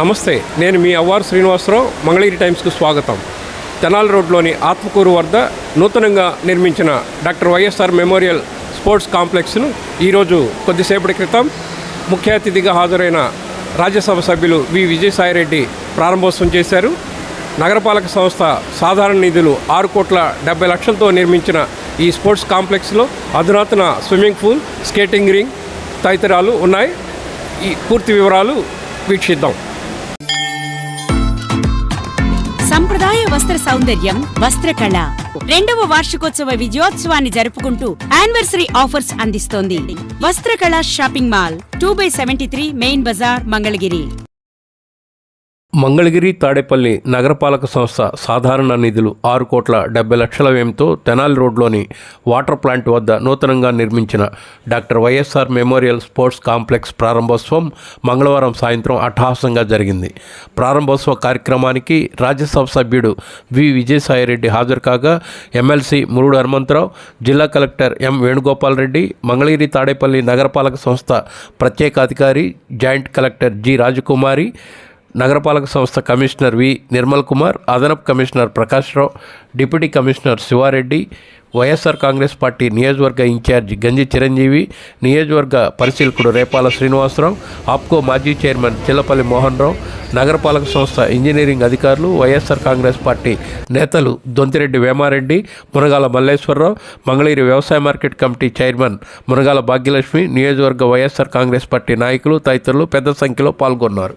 నమస్తే నేను మీ అవ్వారు శ్రీనివాసరావు మంగళగిరి టైమ్స్కు స్వాగతం. తెనాలి రోడ్లోని ఆత్మకూరు వద్ద నూతనంగా నిర్మించిన డాక్టర్ వైఎస్ఆర్ మెమోరియల్ స్పోర్ట్స్ కాంప్లెక్స్ను ఈరోజు కొద్దిసేపటి క్రితం ముఖ్య అతిథిగా హాజరైన రాజ్యసభ సభ్యులు వి. విజయసాయిరెడ్డి ప్రారంభోత్సవం చేశారు. నగరపాలక సంస్థ సాధారణ నిధులు ఆరు కోట్ల డెబ్బై లక్షలతో నిర్మించిన ఈ స్పోర్ట్స్ కాంప్లెక్స్లో అధునాతన స్విమ్మింగ్ పూల్ స్కేటింగ్ రింగ్ తదితరాలు ఉన్నాయి. ఈ పూర్తి వివరాలు వీక్షిద్దాం. సంప్రదాయ సౌందర్యం వస్త్రకళ. రెండవ వార్షికోత్సవ విజయోత్సవాన్ని జరుపుకుంటూ యానివర్సరీ ఆఫర్స్ అందిస్తోంది. Vastrakala shopping mall two by seventy three main Bazar Mangalagiri. Mangalagiri Tadepalli నగరపాలక సంస్థ సాధారణ నిధులు ఆరు కోట్ల డెబ్బై లక్షల వ్యయంతో తెనాలి రోడ్లోని వాటర్ ప్లాంట్ వద్ద నూతనంగా నిర్మించిన doctor YSR memorial sports complex ప్రారంభోత్సవం మంగళవారం సాయంత్రం అట్టహాసంగా జరిగింది. ప్రారంభోత్సవ కార్యక్రమానికి రాజ్యసభ సభ్యుడు వి విజయసాయిరెడ్డి హాజరు కాగా ఎమ్మెల్సీ మురుడు హనుమంతరావు జిల్లా కలెక్టర్ ఎం వేణుగోపాల్ రెడ్డి మంగళగిరి తాడేపల్లి నగరపాలక సంస్థ ప్రత్యేక అధికారి జాయింట్ కలెక్టర్ జి రాజకుమారి నగరపాలక సంస్థ కమిషనర్ వి నిర్మల్ కుమార్ అదనపు commissioner Prakash Rao deputy commissioner Sivareddy YSR Congress party నియోజకవర్గ ఇన్ఛార్జి గంజి చిరంజీవి నియోజకవర్గ పరిశీలకుడు రేపాల శ్రీనివాసరావు ఆప్కో మాజీ చైర్మన్ చిల్లపల్లి మోహన్ రావు నగరపాలక సంస్థ ఇంజనీరింగ్ అధికారులు వైఎస్ఆర్ కాంగ్రెస్ పార్టీ నేతలు దొంతిరెడ్డి వేమారెడ్డి మునగాల మల్లేశ్వరరావు మంగళగిరి వ్యవసాయ market committee chairman Munagala Bhagyalakshmi నియోజకవర్గ వైఎస్ఆర్ కాంగ్రెస్ పార్టీ నాయకులు తదితరులు పెద్ద సంఖ్యలో పాల్గొన్నారు.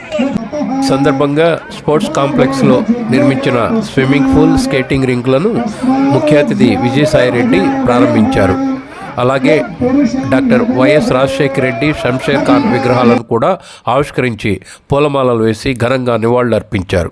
సందర్భంగా స్పోర్ట్స్ కాంప్లెక్స్లో నిర్మించిన స్విమ్మింగ్ పూల్ స్కేటింగ్ రింక్లను ముఖ్య అతిథి విజయసాయిరెడ్డి ప్రారంభించారు. అలాగే డాక్టర్ వైఎస్ రాజశేఖర రెడ్డి శంషేర్ ఖాన్ విగ్రహాలను కూడా ఆవిష్కరించి పూలమాలలు వేసి ఘనంగా నివాళులర్పించారు.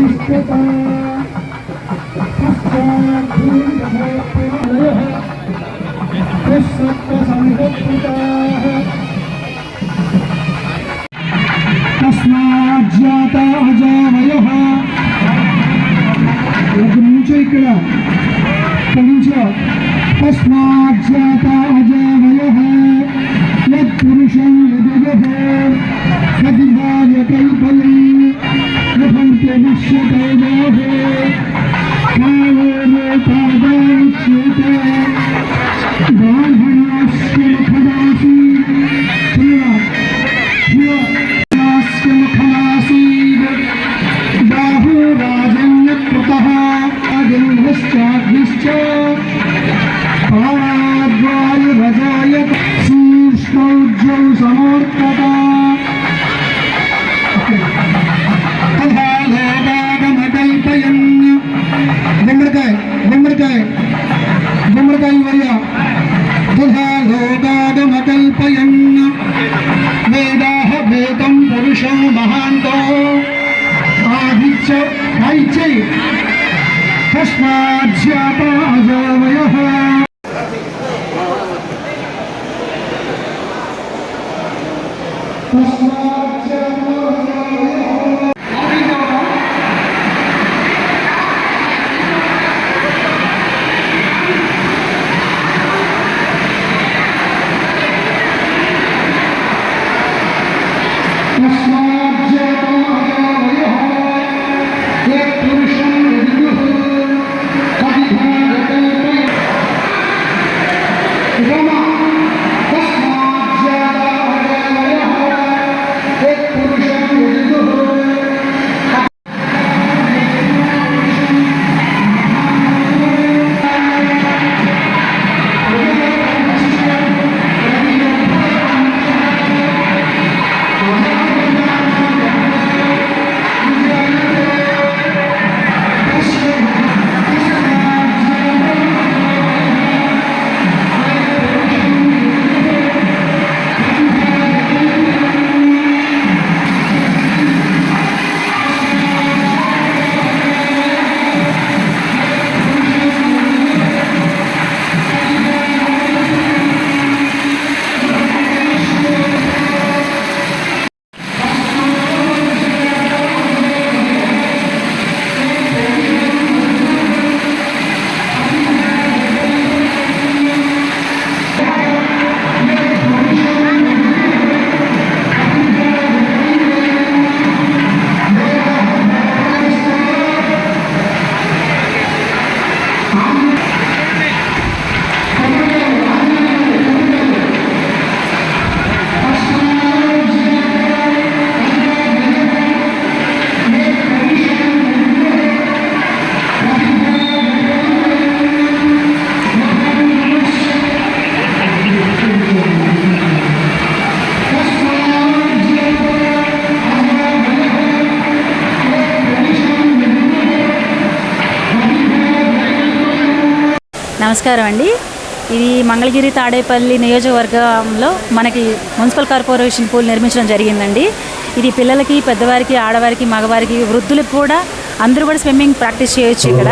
Krishna Krishna Jaya నమస్కారం అండి. ఇది మంగళగిరి తాడేపల్లి నియోజకవర్గంలో మనకి మున్సిపల్ కార్పొరేషన్ పూల్ నిర్మించడం జరిగిందండి. ఇది పిల్లలకి పెద్దవారికి ఆడవారికి మగవారికి వృద్ధులకు కూడా అందరూ కూడా స్విమ్మింగ్ ప్రాక్టీస్ చేయొచ్చు ఇక్కడ.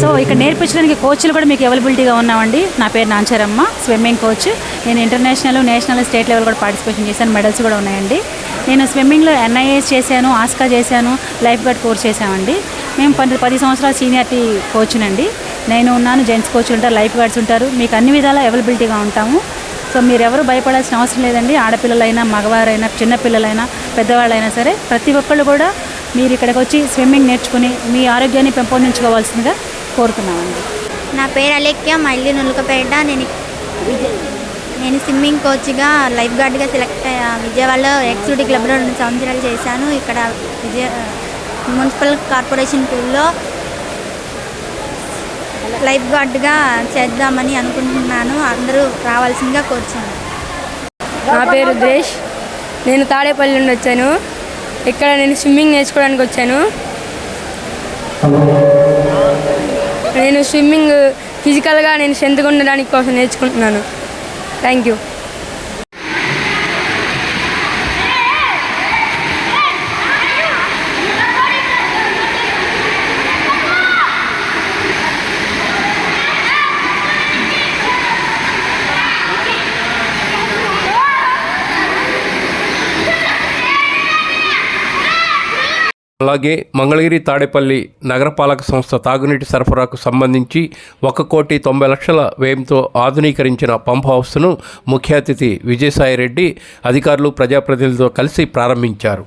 సో ఇక్కడ నేర్పించడానికి కోచ్లు కూడా మీకు అవైలబిలిటీగా ఉన్నామండి. నా పేరు నాంచారమ్మ స్విమ్మింగ్ కోచ్. నేను ఇంటర్నేషనల్ నేషనల్ స్టేట్ లెవెల్ కూడా పార్టిసిపేషన్ చేశాను. మెడల్స్ కూడా ఉన్నాయండి. నేను స్విమ్మింగ్లో ఎన్ఐఏస్ చేశాను ఆస్కా చేశాను లైఫ్ గార్డ్ కోర్స్ చేశామండి. మేము పది పది సంవత్సరాల సీనియారిటీ కోచ్నండి. నేను ఉన్నాను జెంట్స్ కోచ్ ఉంటారు లైఫ్ గార్డ్స్ ఉంటారు. మీకు అన్ని విధాల అవైలబిలిటీగా ఉంటాము. సో మీరు ఎవరు భయపడాల్సిన అవసరం లేదండి. ఆడపిల్లలైనా మగవారైనా చిన్నపిల్లలైనా పెద్దవాళ్ళైనా సరే ప్రతి ఒక్కళ్ళు కూడా మీరు ఇక్కడికి వచ్చి స్విమ్మింగ్ నేర్చుకుని మీ ఆరోగ్యాన్ని పెంపొందించుకోవాల్సిందిగా కోరుతున్నామండి. నా పేరు అలేఖ్య మళ్ళీ నులకపేట. నేను విజయ నేను స్విమ్మింగ్ కోచ్గా లైఫ్ గార్డ్గా సెలెక్ట్ అయ్యా. విజయవాడలో ఎక్స్యూటీ క్లబ్లో రెండు సంవత్సరాలు చేశాను. ఇక్కడ విజయ మున్సిపల్ కార్పొరేషన్ పూల్లో లైఫ్ గార్డ్గా చేద్దామని అనుకుంటున్నాను. అందరూ రావాల్సిందిగా కోరుచాను నా పేరు రుద్రేష్ నేను తాడేపల్లి నుండి వచ్చాను. ఇక్కడ నేను స్విమ్మింగ్ నేర్చుకోవడానికి వచ్చాను. నేను స్విమ్మింగ్ ఫిజికల్గా నేను స్ట్రెంత్గా ఉండడానికి కోసం నేర్చుకుంటున్నాను. Thank you. అలాగే మంగళగిరి తాడేపల్లి నగరపాలక సంస్థ తాగునీటి సరఫరాకు సంబంధించి ఒక కోటి తొంభై లక్షల వ్యయంతో ఆధునీకరించిన పంప్ హౌస్ను ముఖ్య అతిథి విజయసాయిరెడ్డి అధికారులు ప్రజాప్రతినిధులతో కలిసి ప్రారంభించారు.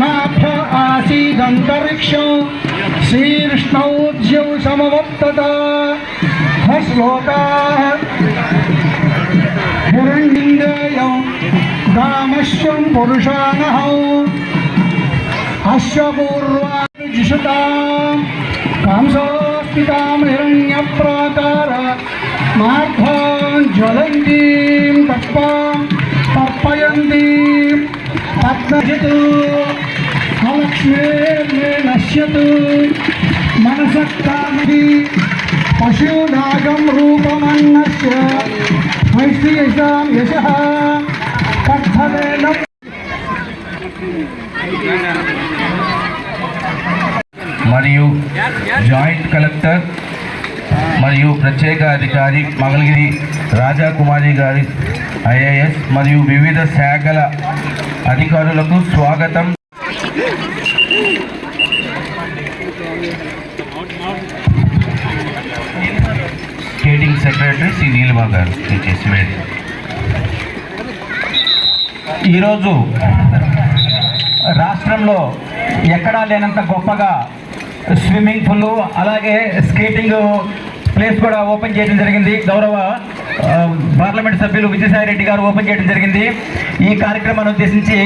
नाभ्य आसीदन्तरिक्षौ शीर्ष्णौद्यौ समवर्तत हश्लोकाः हिरण्येयौ दामश्वं पुरुषानहौ अश्वपूर्वाजिषताम् कांसोऽस्मितां हिरण्यप्राकार मार्धां ज्वलन्तीं तत्त्वां तर्पयन्तीं पद्मजतु లక్ష్మీ నశ్యతు మనసక్తాది పశునాగం మరియు జాయింట్ కలెక్టర్ మరియు ప్రత్యేక అధికారి మంగళగిరి రాజాకుమారి గారి ఐఏఎస్ మరియు వివిధ శాఖల అధికారులకు స్వాగతం. సెక్రటరీ శ్రీ నీలిమా గారు ఈరోజు రాష్ట్రంలో ఎక్కడా లేనంత గొప్పగా స్విమ్మింగ్ పూల్ అలాగే స్కేటింగ్ ప్లేస్ కూడా ఓపెన్ చేయడం జరిగింది. గౌరవ పార్లమెంట్ సభ్యులు విజయసాయి రెడ్డి గారు ఓపెన్ చేయడం జరిగింది. ఈ కార్యక్రమాన్ని ఉద్దేశించి